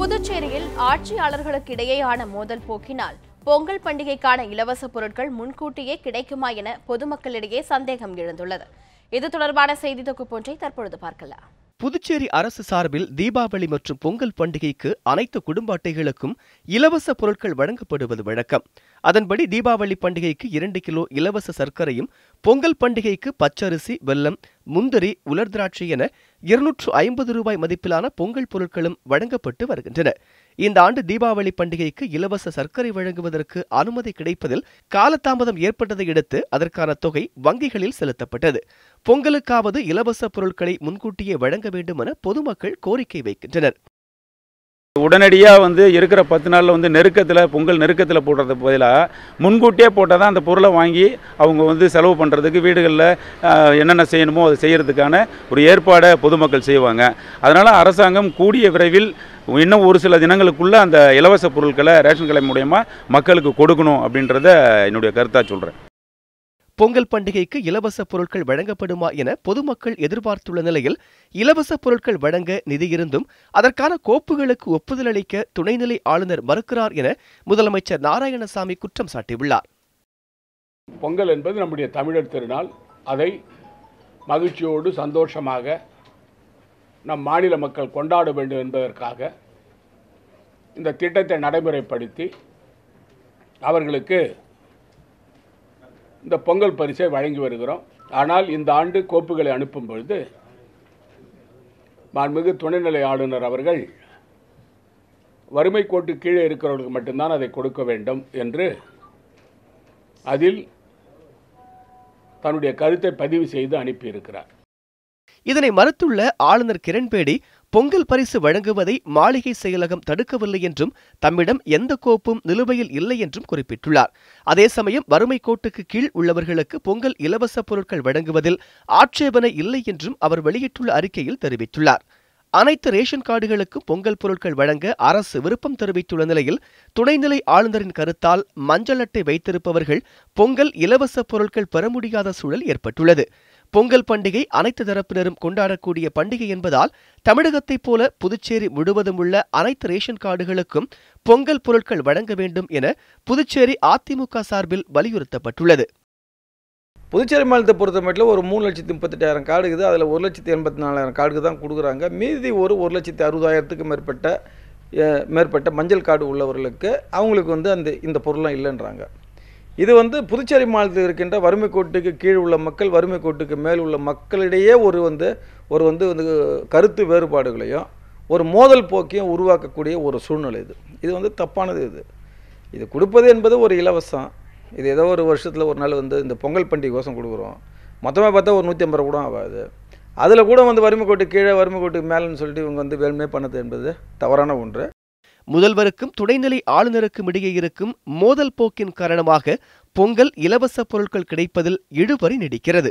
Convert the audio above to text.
புதுச்சேரியில் ஆட்சியாளர்களுக்கு இடையேயான மோதல் போக்கினால் பொங்கல் பண்டிகைக்கான இலவச பொருட்கள் முன்கூட்டியே கிடைக்குமா என பொதுமக்களிடையே சந்தேகம் எழுந்துள்ளது. இது தொடர்பான செய்தி தொகுப்பொன்றை தற்பொழுது பார்க்கலாம். புதுச்சேரி அரசு சார்பில் தீபாவளி மற்றும் பொங்கல் பண்டிகைக்கு அனைத்து குடும்ப அட்டைகளுக்கும் இலவச பொருட்கள் வழங்கப்படுவது வழக்கம். அதன்படி தீபாவளி பண்டிகைக்கு இரண்டு கிலோ இலவச சர்க்கரையும் பொங்கல் பண்டிகைக்கு பச்சரிசி வெல்லம் முந்திரி உலர் திராட்சை என இருநூற்று ஐம்பது ரூபாய் மதிப்பிலான பொங்கல் பொருட்களும் வழங்கப்பட்டு வருகின்றன. இந்த ஆண்டு தீபாவளி பண்டிகைக்கு இலவச சர்க்கரை வழங்குவதற்கு அனுமதி கிடைப்பதில் காலதாமதம் ஏற்பட்டதை அடுத்து அதற்கான தொகை வங்கிகளில் செலுத்தப்பட்டது. பொங்கலுக்காவது இலவச பொருட்களை முன்கூட்டியே வழங்க வேண்டும் என பொதுமக்கள் கோரிக்கை வைக்கின்றனர். உடனடியாக வந்து இருக்கிற பத்து நாளில் வந்து நெருக்கத்தில் பொங்கல் நெருக்கத்தில் போடுறது பதிலாக முன்கூட்டியே போட்டால் தான் அந்த பொருளை வாங்கி அவங்க வந்து செலவு பண்ணுறதுக்கு வீடுகளில் என்னென்ன செய்யணுமோ அதை செய்கிறதுக்கான ஒரு ஏற்பாடை பொதுமக்கள் செய்வாங்க. அதனால் அரசாங்கம் கூடிய விரைவில் இன்னும் ஒரு சில தினங்களுக்குள்ளே அந்த இலவச பொருட்களை ரேஷன் கடை மூலயமா மக்களுக்கு கொடுக்கணும் அப்படின்றத என்னுடைய கருத்தாக சொல்கிறேன் பொங்கல் பண்டிகைக்கு இலவச பொருட்கள் வழங்கப்படுமா என பொதுமக்கள் எதிர்பார்த்துள்ள நிலையில் இலவச பொருட்கள் வழங்க நிதி இருந்தும் அதற்கான கோப்புகளுக்கு ஒப்புதல் அளிக்க துணைநிலை ஆளுநர் மறுக்கிறார் என முதலமைச்சர் நாராயணசாமி குற்றம் சாட்டியுள்ளார். பொங்கல் என்பது நம்முடைய தமிழர் திருநாள். அதை மகிழ்ச்சியோடு சந்தோஷமாக நம் மாநில மக்கள் கொண்டாட வேண்டும் என்பதற்காக இந்த திட்டத்தை நடைமுறைப்படுத்தி அவர்களுக்கு இந்த பொங்கல் பரிசை வழங்கி வருகிறோம். ஆனால் இந்த ஆண்டு கோப்புகளை அனுப்பும் பொழுது மாண்புமிகு துணைநிலை ஆளுநர் அவர்கள் வறுமை கோட்டு கீழே இருக்கிறவர்களுக்கு மட்டும்தான் அதை கொடுக்க வேண்டும் என்று அதில் தன்னுடைய கருத்தை பதிவு செய்து அனுப்பியிருக்கிறார். இதனை மறுத்துள்ள ஆளுநர் கிரண்பேடி பொங்கல் பரிசு வழங்குவதை மாளிகை செயலகம் தடுக்கவில்லை என்றும் தம்மிடம் எந்த கோப்பும் நிலுவையில் இல்லை என்றும் குறிப்பிட்டுள்ளார். அதே சமயம் வறுமை கோட்டுக்கு கீழ் உள்ளவர்களுக்கு பொங்கல் இலவச பொருட்கள் வழங்குவதில் ஆட்சேபனை இல்லை என்றும் அவர் வெளியிட்டுள்ள அறிக்கையில் தெரிவித்துள்ளார். அனைத்து ரேஷன் கார்டுகளுக்கும் பொங்கல் பொருட்கள் வழங்க அரசு விருப்பம் தெரிவித்துள்ள நிலையில் துணைநிலை ஆளுநரின் கருத்தால் மஞ்சள் அட்டை வைத்திருப்பவர்கள் பொங்கல் இலவச பொருட்கள் பெற முடியாத சூழல் ஏற்பட்டுள்ளது. பொங்கல் பண்டிகை அனைத்து தரப்பினரும் கொண்டாடக்கூடிய பண்டிகை என்பதால் தமிழகத்தைப் போல புதுச்சேரி முழுவதும் உள்ள அனைத்து ரேஷன் கார்டுகளுக்கும் பொங்கல் பொருட்கள் வழங்க வேண்டும் என புதுச்சேரி அதிமுக சார்பில் வலியுறுத்தப்பட்டுள்ளது. புதுச்சேரி மாநிலத்தை பொறுத்த மட்டும் ஒரு மூணு லட்சத்தி முப்பத்தெட்டாயிரம் கார்டு இருக்குது. அதில் ஒரு லட்சத்தி எண்பத்தி நாலாயிரம் கார்டுக்கு தான் கொடுக்குறாங்க. மீதி ஒரு ஒரு லட்சத்தி அறுபதாயிரத்துக்கு மேற்பட்ட மேற்பட்ட மஞ்சள் கார்டு உள்ளவர்களுக்கு அவங்களுக்கு வந்து அந்த இந்த பொருள்லாம் இல்லைன்றாங்க. இது வந்து புதுச்சேரி மாநிலத்தில் இருக்கின்ற வறுமை கோட்டுக்கு கீழ் உள்ள மக்கள் வறுமை கோட்டுக்கு மேல் உள்ள மக்களிடையே ஒரு வந்து ஒரு வந்து வந்து கருத்து வேறுபாடுகளையும் ஒரு மோதல் போக்கையும் உருவாக்கக்கூடிய ஒரு சூழ்நிலை இது. இது வந்து தப்பானது இது. இது கொடுப்பது என்பது ஒரு இலவசம். இது ஏதோ ஒரு வருஷத்தில் ஒரு நாள் வந்து இந்த பொங்கல் பண்டிகை கோசம் கொடுக்குறோம். மொத்தமாக பார்த்தா ஒரு நூற்றி ஐம்பது ரூபா கூட ஆகாது. அதில் கூட வந்து வறுமை கோட்டு கீழே வறுமை கோட்டுக்கு மேலேன்னு சொல்லிட்டு இவங்க வந்து வேணுமே பண்ணது என்பது தவறான ஒன்று. முதல்வருக்கும் துணைநிலை ஆளுநருக்கும் இடையே இருக்கும் மோதல் போக்கின் காரணமாக பொங்கல் இலவச பொருட்கள் கிடைப்பதில் இழுபறி நீடிக்கிறது.